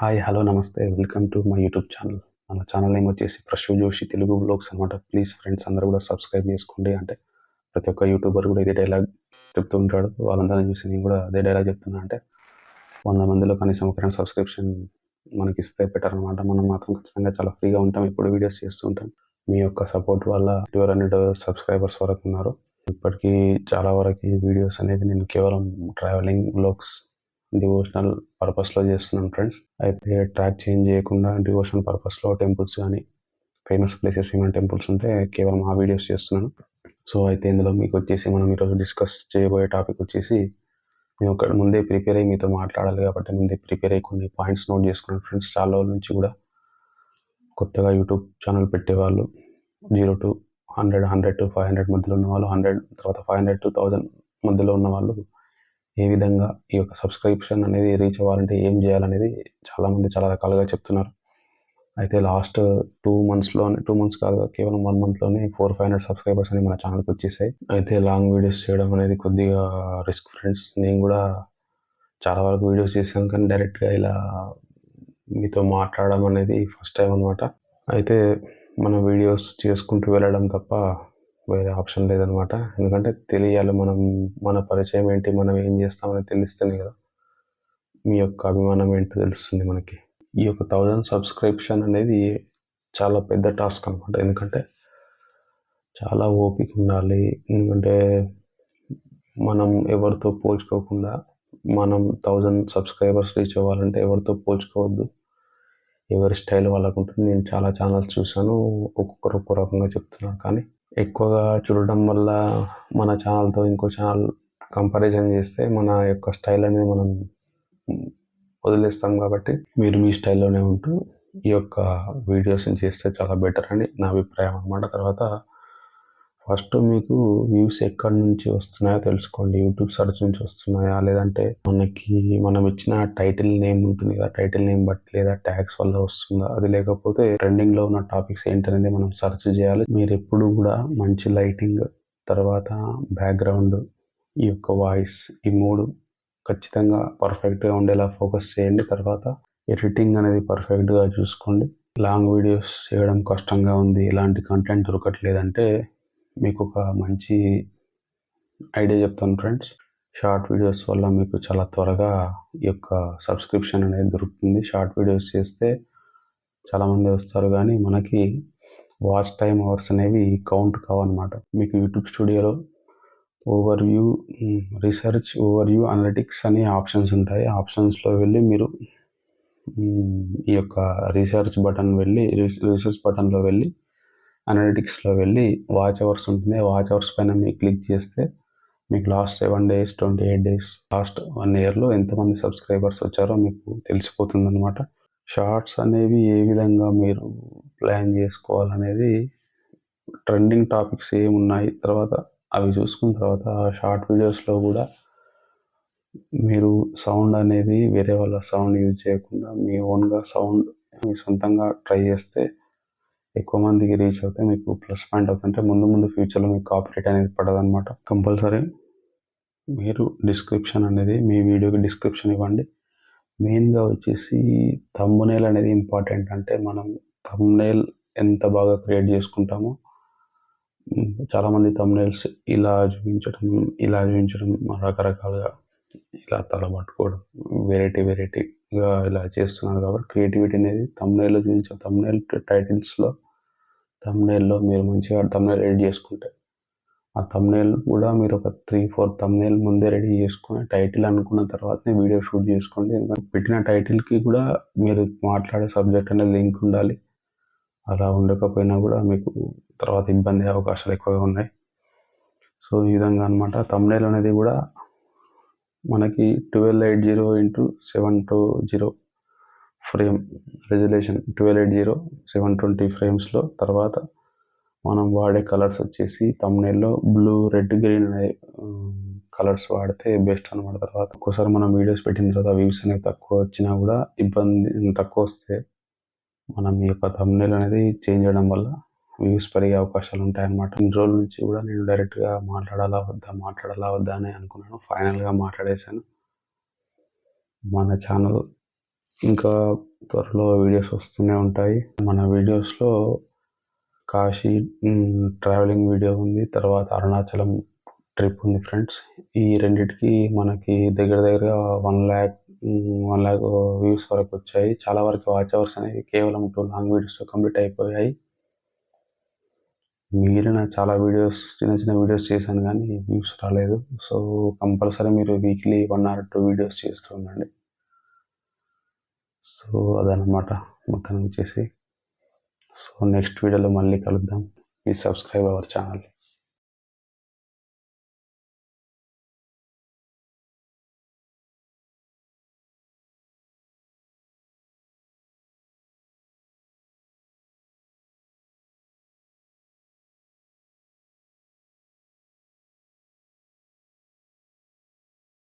Hi hello నమస్తే. Welcome to my YouTube channel మన channel name వచ్చేసి ప్రశు జోషి తెలుగు బ్లాగ్స్ అనమాట ప్లీజ్ ఫ్రెండ్స్ అందరూ కూడా సబ్స్క్రైబ్ చేసుకోండి. అంటే ప్రతి ఒక్క యూట్యూబర్ కూడా ఇదే డైలాగ్ చెప్తూ ఉంటాడు. వాళ్ళందరినీ చూసి నేను కూడా అదే డైలాగ్ చెప్తున్నా. అంటే వంద మందిలో కనీసం ఒకరైనా సబ్స్క్రిప్షన్ మనకి ఇస్తే పెట్టారనమాట అనమాట మనం మాత్రం ఖచ్చితంగా చాలా ఫ్రీగా ఉంటాం. ఇప్పుడు వీడియోస్ చేస్తూ ఉంటాం. మీ యొక్క సపోర్ట్ వల్ల ట్వెల్వ్ హండ్రెడ్ సబ్స్క్రైబర్స్ వరకు ఉన్నారు. ఇప్పటికీ చాలా వరకు వీడియోస్ అనేవి నేను కేవలం ట్రావెలింగ్ బ్లాగ్స్ డివోషనల్ పర్పస్లో చేస్తున్నాం ఫ్రెండ్స్ అయితే ట్రాక్ చేంజ్ చేయకుండా డివోషనల్ పర్పస్లో టెంపుల్స్ కానీ ఫేమస్ ప్లేసెస్ ఏమైనా టెంపుల్స్ ఉంటే కేవలం ఆ వీడియోస్ చేస్తున్నాను. సో అయితే ఇందులో మీకు వచ్చేసి మనం ఈరోజు డిస్కస్ చేయబోయే టాపిక్ వచ్చేసి నేను ఒక ముందే ప్రిపేర్ అయ్యి మీతో మాట్లాడాలి కాబట్టి ముందే ప్రిపేర్ అయ్యి కొన్ని పాయింట్స్ నోట్ చేసుకున్నాను ఫ్రెండ్స్ చాలా రోజుల నుంచి కూడా కొత్తగా యూట్యూబ్ ఛానల్ పెట్టేవాళ్ళు. Zero to hundred hundred to five hundred మధ్యలో ఉన్న వాళ్ళు హండ్రెడ్ తర్వాత ఫైవ్ హండ్రెడ్ టు థౌజండ్ మధ్యలో ఉన్న వాళ్ళు ఏ విధంగా ఈ యొక్క సబ్స్క్రిప్షన్ అనేది రీచ్ అవ్వాలంటే ఏం చేయాలనేది చాలామంది చాలా రకాలుగా చెప్తున్నారు. అయితే లాస్ట్ టూ మంత్స్లోనే టూ మంత్స్ కాదు కేవలం వన్ మంత్లోనే ఫోర్ ఫైవ్ హండ్రెడ్ సబ్స్క్రైబర్స్ అని మన ఛానల్కి వచ్చేసాయి. అయితే లాంగ్ వీడియోస్ చేయడం అనేది కొద్దిగా రిస్క్ ఫ్రెండ్స్ నేను కూడా చాలా వరకు వీడియోస్ చేశాను కానీ డైరెక్ట్గా ఇలా మీతో మాట్లాడడం అనేది ఫస్ట్ టైం అనమాట అయితే మన వీడియోస్ చేసుకుంటూ వెళ్ళడం తప్ప వేరే ఆప్షన్ లేదనమాట. ఎందుకంటే తెలియాలి మనం మన పరిచయం ఏంటి మనం ఏం చేస్తామని తెలిస్తేనే కదా. మీ యొక్క అభిమానం ఏంటో తెలుస్తుంది మనకి. ఈ యొక్క థౌజండ్ సబ్స్క్రిప్షన్ అనేది చాలా పెద్ద టాస్క్ అనమాట. ఎందుకంటే చాలా ఓపిక ఉండాలి. ఎందుకంటే మనం ఎవరితో పోల్చుకోకుండా మనం థౌజండ్ సబ్స్క్రైబర్స్ రీచ్ అవ్వాలంటే ఎవరితో పోల్చుకోవద్దు. ఎవరి స్టైల్ వాళ్ళకు ఉంటుంది నేను చాలా ఛానల్స్ చూశాను. ఒక్కొక్కరు ఒక్కో రకంగా చెప్తున్నాను కానీ ఎక్కువగా చూడడం వల్ల మన ఛానల్తో ఇంకో ఛానల్ కంపారిజన్ చేస్తే మన యొక్క స్టైల్ అనేది మనం వదిలేస్తాం కాబట్టి మీరు మీ స్టైల్లోనే ఉంటూ ఈ యొక్క వీడియోస్ని చేస్తే చాలా బెటర్ అని నా అభిప్రాయం అనమాట తర్వాత ఫస్ట్ మీకు వ్యూస్ ఎక్కడి నుంచి వస్తున్నాయో తెలుసుకోండి. యూట్యూబ్ సెర్చ్ నుంచి వస్తున్నాయా? లేదంటే మనకి మనం ఇచ్చిన టైటిల్ నేమ్ ఉంటుంది కదా టైటిల్ నేమ్ బట్టి లేదా ట్యాగ్స్ వల్ల వస్తుందా? అది లేకపోతే ట్రెండింగ్లో ఉన్న టాపిక్స్ ఏంటనేది మనం సెర్చ్ చేయాలి. మీరు ఎప్పుడు కూడా మంచి లైటింగ్ తర్వాత బ్యాక్గ్రౌండ్ ఈ యొక్క వాయిస్ ఈ మూడు ఖచ్చితంగా పర్ఫెక్ట్గా ఉండేలా ఫోకస్ చేయండి. తర్వాత ఎడిటింగ్ అనేది పర్ఫెక్ట్గా చూసుకోండి. లాంగ్ వీడియోస్ చేయడం కష్టంగా ఉంది. ఇలాంటి కంటెంట్ దొరకట్లేదంటే మీకు ఒక మంచి ఐడియా చెప్తాను ఫ్రెండ్స్. షార్ట్ వీడియోస్ వల్ల మీకు చాలా త్వరగా ఈ యొక్క సబ్స్క్రిప్షన్ అనేది దొరుకుతుంది. షార్ట్ వీడియోస్ చేస్తే చాలామంది వస్తారు. కానీ మనకి వాచ్ టైం అవర్స్ అనేవి కౌంట్ కావన్నమాట. మీకు యూట్యూబ్ స్టూడియోలో overview research overview analytics అనే ఆప్షన్స్ ఉంటాయి. ఆప్షన్స్లో వెళ్ళి మీరు ఈ యొక్క రీసెర్చ్ బటన్ వెళ్ళి రీసెర్చ్ బటన్లో వెళ్ళి అనలిటిక్స్లో వెళ్ళి వాచ్ అవర్స్ ఉంటుంది. వాచ్ అవర్స్ పైన మీరు క్లిక్ చేస్తే మీకు last seven days twenty eight days last one ఇయర్లో ఎంతమంది సబ్స్క్రైబర్స్ వచ్చారో మీకు తెలిసిపోతుంది అనమాట షార్ట్స్ అనేవి ఏ విధంగా మీరు ప్లాన్ చేసుకోవాలనేది ట్రెండింగ్ టాపిక్స్ ఏమున్నాయి తర్వాత అవి చూసుకున్న తర్వాత షార్ట్ వీడియోస్లో కూడా మీరు సౌండ్ అనేది వేరే వాళ్ళ సౌండ్ యూజ్ చేయకుండా మీ ఓన్గా సౌండ్ మీ సొంతంగా ట్రై చేస్తే ఎక్కువ మందికి రీచ్ అవుతే మీకు ప్లస్ పాయింట్ అవుతుంటే ముందు ముందు ఫ్యూచర్లో మీకు కాపీరేట్ అనేది పడదనమాట కంపల్సరీ మీరు డిస్క్రిప్షన్ అనేది మీ వీడియోకి డిస్క్రిప్షన్ ఇవ్వండి. మెయిన్గా వచ్చేసి తమ్మునేల్ అనేది ఇంపార్టెంట్ అంటే మనం తమ్నేల్ ఎంత బాగా క్రియేట్ చేసుకుంటామో చాలామంది తమ్నేల్స్ ఇలా చూపించడం ఇలా చూపించడం రకరకాలుగా ఇలా తల పట్టుకోవడం వెరైటీ వెరైటీగా ఇలా చేస్తున్నారు కాబట్టి క్రియేటివిటీ అనేది తమ్నేల్లో చూపించే తమ్నేల్ టైటిల్స్లో తమ్నేల్లో మీరు మంచిగా తమ్నేల్ రెడీ చేసుకుంటే ఆ తమ్నేల్ కూడా మీరు ఒక త్రీ ఫోర్ తమ్నేల్ ముందే రెడీ చేసుకుని టైటిల్ అనుకున్న తర్వాతనే వీడియో షూట్ చేసుకోండి. ఎందుకంటే పెట్టిన టైటిల్కి కూడా మీరు మాట్లాడే సబ్జెక్ట్ అనేది లింక్ ఉండాలి. అలా ఉండకపోయినా కూడా మీకు తర్వాత ఇబ్బంది అవకాశాలు ఎక్కువగా ఉన్నాయి. సో ఈ విధంగా అనమాట తమ్నేల్ అనేది కూడా మనకి twelve eight zero into seven two zero frame resolution twelve eight zero seven twenty ఫ్రేమ్స్లో. తర్వాత మనం వాడే కలర్స్ వచ్చేసి తమ్నేల్లో బ్లూ రెడ్ గ్రీన్ అనే కలర్స్ వాడితే బెస్ట్ అనమాట తర్వాత ఒక్కోసారి మనం వీడియోస్ పెట్టిన తర్వాత వ్యూస్ అనేవి తక్కువ వచ్చినా కూడా ఇబ్బంది తక్కువ వస్తే మనం ఈ యొక్క తమ్నేల్ అనేది చేంజ్ చేయడం వల్ల వ్యూస్ పెరిగే అవకాశాలు ఉంటాయన్నమాట. ఇన్ని రోజుల నుంచి కూడా నేను డైరెక్ట్గా మాట్లాడాలా వద్దా మాట్లాడాలా వద్దా అని అనుకున్నాను. ఫైనల్గా మాట్లాడేశాను. మన ఛానల్ ఇంకా త్వరలో వీడియోస్ వస్తూనే ఉంటాయి. మన వీడియోస్లో కాశీ ట్రావెలింగ్ వీడియో ఉంది తర్వాత అరుణాచలం ట్రిప్ ఉంది ఫ్రెండ్స్ ఈ రెండిటికి మనకి దగ్గర దగ్గర one lakh one lakh views వరకు వచ్చాయి. చాలా వరకు వాచ్ అవర్స్ అనేవి కేవలం టూ లాంగ్ వీడియోస్ కంప్లీట్ అయిపోయాయి. మిగిలిన చాలా వీడియోస్ చిన్న చిన్న వీడియోస్ చేశాను కానీ వ్యూస్ రాలేదు. సో కంపల్సరీ మీరు weekly one or two videos చేస్తూ ఉండండి. సో అదనమాట మొత్తం వచ్చేసి సో నెక్స్ట్ వీడియోలో మళ్ళీ కలుద్దాం. ఈ సబ్స్క్రైబ్ అవర్ ఛానల్